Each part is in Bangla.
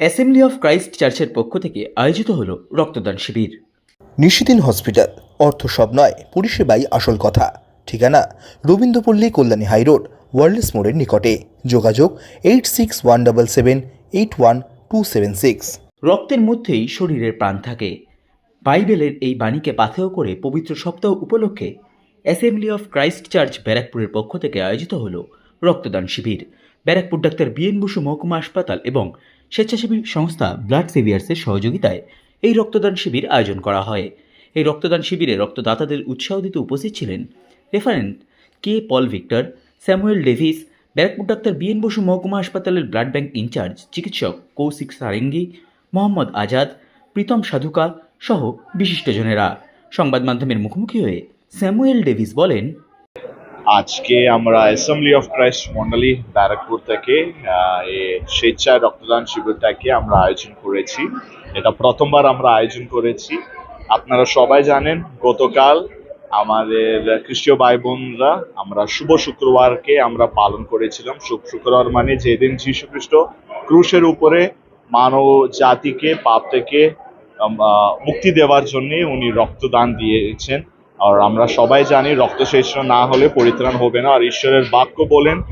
অ্যাসেম্বলি অফ ক্রাইস্ট চার্চের পক্ষ থেকে আয়োজিত হল রক্তদান শিবির। নিশিদিন হসপিটাল অর্থ সব নয় পরিষেবাই আসল কথা। ঠিকানা রবীন্দ্রপল্লী কল্যাণী হাইরোড ওয়ার্ল্ডস মোড়ের নিকটে। যোগাযোগ eight six one double seven eight one two seven six. রক্তের মধ্যেই শরীরের প্রাণ থাকে। বাইবেলের এই বাণীকে পাথেয় করে পবিত্র সপ্তাহ উপলক্ষে অ্যাসেম্বলি অফ ক্রাইস্ট চার্চ ব্যারাকপুরের পক্ষ থেকে আয়োজিত হল রক্তদান শিবির। ব্যারাকপুর ডাক্তার বিএন বসু মহকুমা হাসপাতাল এবং স্বেচ্ছাসেবী সংস্থা ব্লাড সেভিয়ার্সের সহযোগিতায় এই রক্তদান শিবির আয়োজন করা হয়। এই রক্তদান শিবিরে রক্তদাতাদের উৎসাহ দিতে উপস্থিত ছিলেন reverend K Paul Victor, Samuel Davis, Barrackpore doctor BN Basu মহকুমা হাসপাতালের ব্লাড ব্যাংক ইনচার্জ, চিকিৎসক কৌশিক সারেঙ্গি, মোহাম্মদ আজাদ, প্রীতম সাধুকা সহ বিশিষ্টজনেরা সংবাদ মাধ্যমের মুখোমুখি হয়ে স্যামুয়েল ডেভিস বলেন আজকে আমরা অ্যাসেম্বলি অফ ক্রাইস্ট মন্ডলী ব্যারাকপুর থেকে স্বেচ্ছায় রক্তদান শিবিরটাকে আমরা আয়োজন করেছি। এটা প্রথমবার আমরা আয়োজন করেছি। আপনারা সবাই জানেন, গতকাল আমাদের খ্রিস্টীয় ভাই বোনরা আমরা শুভ শুক্রবারকে আমরা পালন করেছিলাম। শুভ শুক্রবার মানে যেদিন খ্রিস্ট ক্রুশের উপরে মানব জাতিকে পাপ থেকে মুক্তি দেওয়ার জন্য উনি রক্তদান দিয়েছেন। আর আমরা সবাই জানি রক্ত শেষ না হলে পরিত্রাণ হবে না। আর ঈশ্বরের বাক্য বলেন,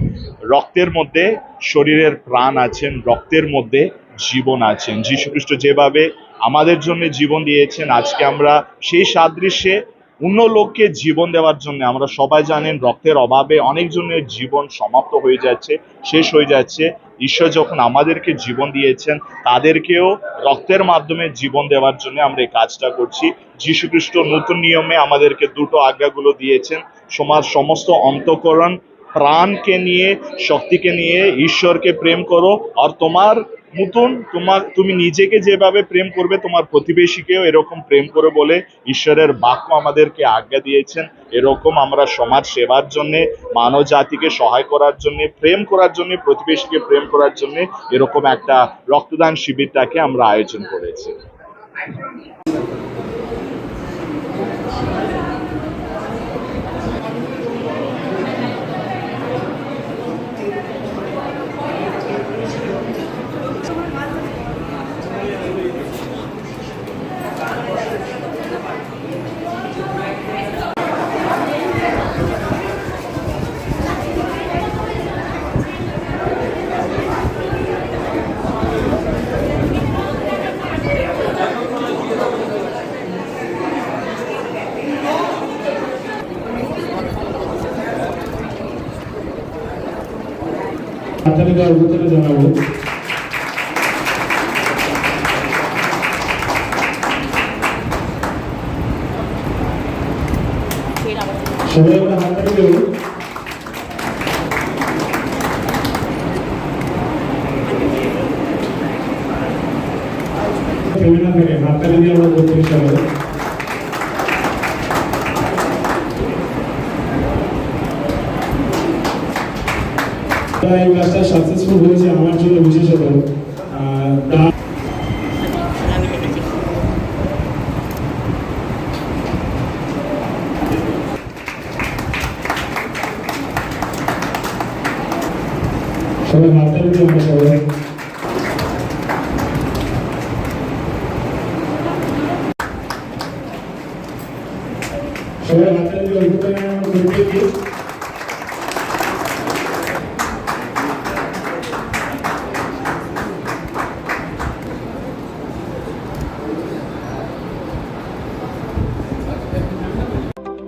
রক্তের মধ্যে শরীরের প্রাণ আছেন, রক্তের মধ্যে জীবন আছেন। যীশুখ্রিস্ট যেভাবে আমাদের জন্য জীবন দিয়েছেন, আজকে আমরা সেই সাদৃশ্যে অন্য লোককে জীবন দেওয়ার জন্য। আমরা সবাই জানেন রক্তের অভাবে অনেকজনের জীবন সমাপ্ত হয়ে যাচ্ছে, শেষ হয়ে যাচ্ছে। ঈশ্বর যখন আমাদেরকে জীবন দিয়েছেন, তাদেরকেও রক্তের মাধ্যমে জীবন দেওয়ার জন্য আমরা এই কাজটা করছি। যীশু খ্রিস্ট নতুন নিয়মে আমাদেরকে দুটো আজ্ঞাগুলো দিয়েছেন। সমাজ সমস্ত অন্তকরণ প্রাণকে নিয়ে, শক্তিকে নিয়ে, ঈশ্বরকে প্রেম করো আর তোমার মতন তোমার, তুমি নিজেকে যেভাবে প্রেম করবে, তোমার প্রতিবেশীকেও এরকম প্রেম করে বলে ঈশ্বরের বাক্য আমাদেরকে আজ্ঞা দিয়েছেন। এরকম আমরা সমাজ সেবার জন্য, মানব জাতিকে সহায় করার জন্য, প্রেম করার জন্য, প্রতিবেশীকে প্রেম করার জন্য এরকম একটা রক্তদান শিবিরটাকে আমরা আয়োজন করেছি। అతనుగా ఊతనదనాడు శరీర హంతకుడు క్రిమినల్ హంతలు కూడా আমরা এই কাজটা সাকসেসফুল হয়েছে আমার জন্য বিশেষত সবাই দিয়ে আমরা সবাই। সবাই দিয়ে অভ্যর্থনা